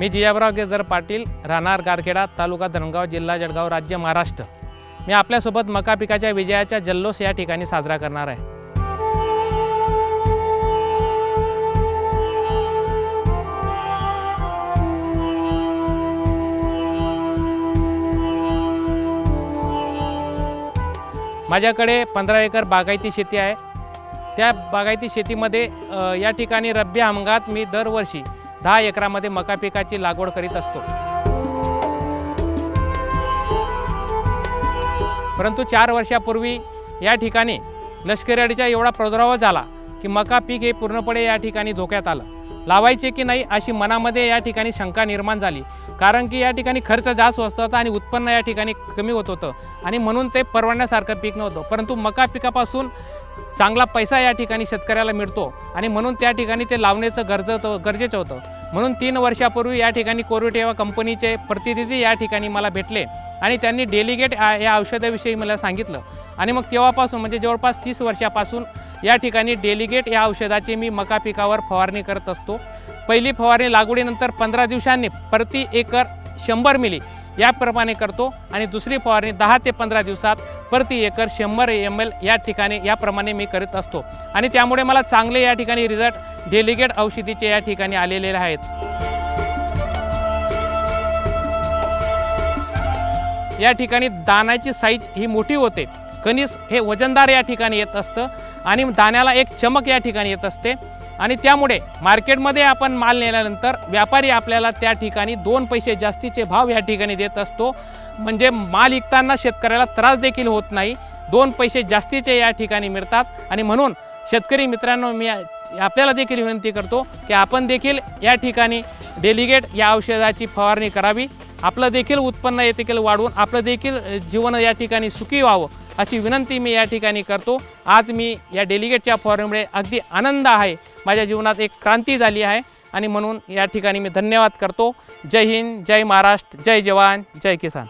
मी जिजाबराव गेजर पाटील राहणार गारखेडा तालुका धरणगाव जिल्हा जळगाव राज्य महाराष्ट्र. मी आपल्यासोबत मका पिकाच्या विजयाचा जल्लोष या ठिकाणी साजरा करणार आहे. माझ्याकडे पंधरा एकर बागायती शेती आहे. त्या बागायती शेतीमध्ये या ठिकाणी रब्बी हंगात मी दरवर्षी दहा एकरामध्ये मका पिकाची लागवड करीत असतो. परंतु चार वर्षापूर्वी या ठिकाणी लष्करी अडीचा एवढा प्रादुर्भाव झाला की मका पीक हे पूर्णपणे या ठिकाणी धोक्यात आलं. लावायचे की नाही अशी मनामध्ये या ठिकाणी शंका निर्माण झाली. कारण की या ठिकाणी खर्च जास्त होत होता आणि उत्पन्न या ठिकाणी कमी होत होतं. आणि म्हणून ते परवडण्यासारखं पीक नव्हतं. परंतु मका पिकापासून चांगला पैसा या ठिकाणी शेतकऱ्याला मिळतो आणि म्हणून त्या ठिकाणी ते लावण्याचं गरज गरजेचं होतं. म्हणून तीन वर्षापूर्वी या ठिकाणी कोरोटेवा कंपनीचे प्रतिनिधी या ठिकाणी मला भेटले आणि त्यांनी डेलिगेट या या औषधाविषयी मला सांगितलं. आणि मग तेव्हापासून म्हणजे जवळपास तीस वर्षापासून या ठिकाणी डेलिगेट या औषधाची मी मका पिकावर फवारणी करत असतो. पहिली फवारणी लागवडीनंतर पंधरा दिवसांनी प्रति एकर शंभर मिली याप्रमाणे करतो आणि दुसरी फवारणी दहा ते पंधरा दिवसात प्रति एकर शंभर एम एल या ठिकाणी याप्रमाणे मी करत असतो. आणि त्यामुळे मला चांगले या ठिकाणी रिझल्ट डेलिगेट औषधीचे या ठिकाणी आलेले आहेत. या ठिकाणी दाण्याची साईज ही मोठी होते. कणीस हे वजनदार या ठिकाणी येत असतं आणि दाण्याला एक चमक या ठिकाणी येत असते. आणि त्यामुळे मार्केटमध्ये आपण माल नेल्यानंतर व्यापारी आपल्याला त्या ठिकाणी दोन पैसे जास्तीचे भाव या ठिकाणी देत असतो. म्हणजे माल विकताना शेतकऱ्याला त्रास देखील होत नाही. दोन पैसे जास्तीचे या ठिकाणी मिळतात. आणि म्हणून शेतकरी मित्रांनो मी आपल्याला देखील विनंती करतो की आपण देखील या ठिकाणी डेलिगेट या औषधाची फवारणी करावी. आपलं देखील उत्पन्न हे देखील वाढवून आपलं देखील जीवन या ठिकाणी सुखी व्हावं अशी विनंती मी या ठिकाणी करतो. आज मी या डेलिगेटच्या फॉरममुळे अगदी आनंद आहे. माझ्या जीवनात एक क्रांती झाली आहे आणि म्हणून या ठिकाणी मी धन्यवाद करतो. जय हिंद जय महाराष्ट्र जय जवान जय किसान.